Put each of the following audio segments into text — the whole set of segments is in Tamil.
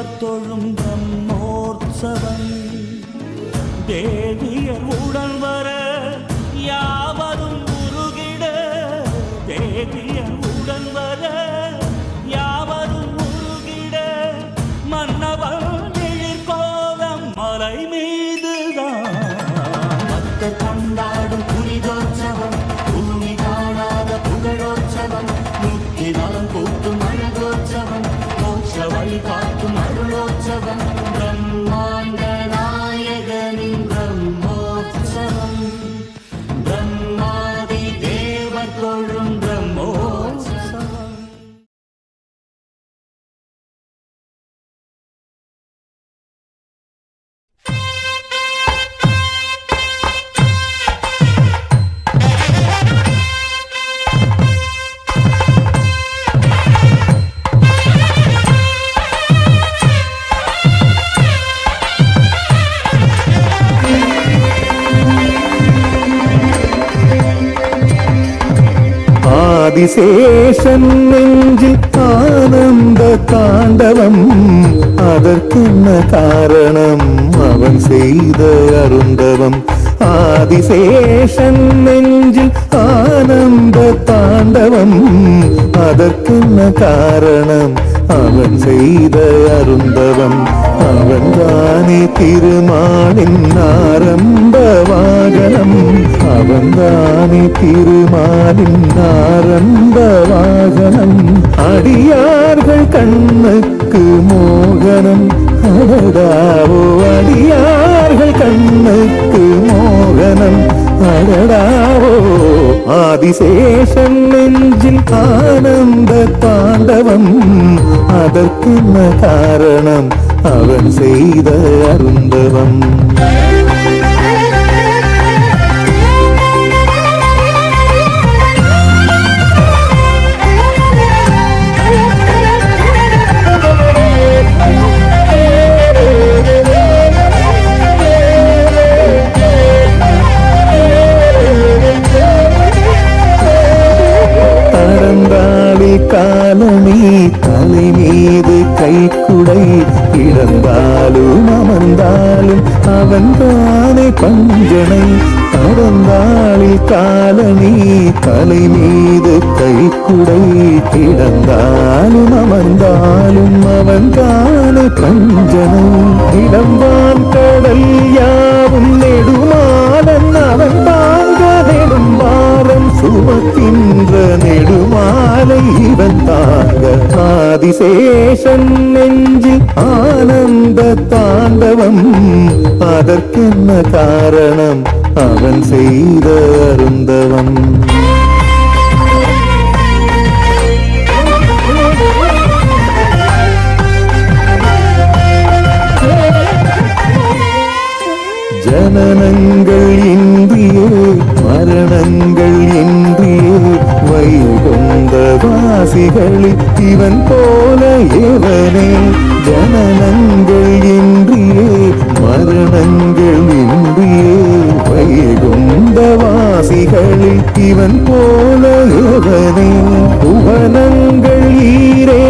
தேவர் தொழும் பிரம்மோற்சவம். தேவியர் உடன் வர யாவரும் உருகிட. தேவியர் உடன் வர யாவரும் உருகிட. மன்னவன் எழிற்கோலம் மலை மீதுதான் கொண்டா ஆதிசேஷன் நெஞ்சில் ஆனந்த தாண்டவம். அதற்கென்ன காரணம் அவன் செய்த அருந்தவம். ஆதிசேஷன் நெஞ்சில் ஆனந்த தாண்டவம். அதற்கென்ன காரணம் அவன் செய்த அருந்தவம். அவன்தானே திருமாலின் ஆரம்ப வாகனம். அவன்தானே திருமாலின் ஆரம்ப வாகனம். அடியார்கள் கண்ணுக்கு மோகனம். அடடாவோ அடியார்கள் கண்ணுக்கு மோகனம். அடடாவோ ஆதிசேஷன் நெஞ்சில் ஆனந்த தாண்டவம். அதற்கென்ன காரணம்? அவன் செய்த அருந்தவம். கிடந்தாலும் அமர்ந்தாலும் அவன் தானே பஞ்சனை. தடந்தாளி காலனி தலை மீது கை குடை கிடந்தாலும் அமர்ந்தாலும் அவன் தானே பஞ்சனை. இடம்பான் கடல் யாவும் நெடுமாலன் அவன் தாங்க நெடும்பாரம் சுமக்கின்ற நெடுமாலை இவன் தாங்க. ஆதிசேஷன் நெஞ்சில் ஆனந்த தாண்டவம். அதற்கென்ன காரணம்? அவன் செய்த அருந்தவம். ஜனனங்கள் மரணங்கள் என்று வைகுந்த வாசிகளில் இவன் போல எவனே ஜனனங்கள் இன்றியே மரணங்கள் இன்றியே வைகுந்த வாசிகளில் இவன் போல எவனே புவனங்கள் ஈரே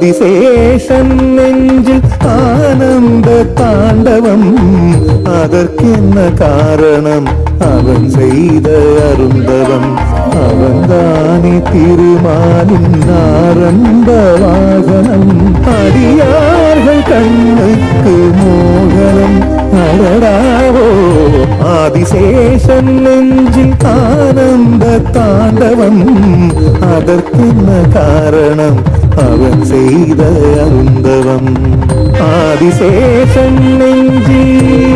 அதிசேஷன் நெஞ்சில் ஆனந்த தாண்டவம். அதற்கென்ன காரணம்? அவன் செய்த அருந்தவம். அவன்தானே திருமாலின் ஆரம்ப வாகனம் அடியார்கள் கண்ணுக்கு மோகனம் அடடாவோ ஆதிசேஷன் நெஞ்சில் ஆனந்த தாண்டவம். அதற்கென்ன காரணம்? அவன் செய்த அருந்தவம். ஆதிசேஷன் நெஞ்சில்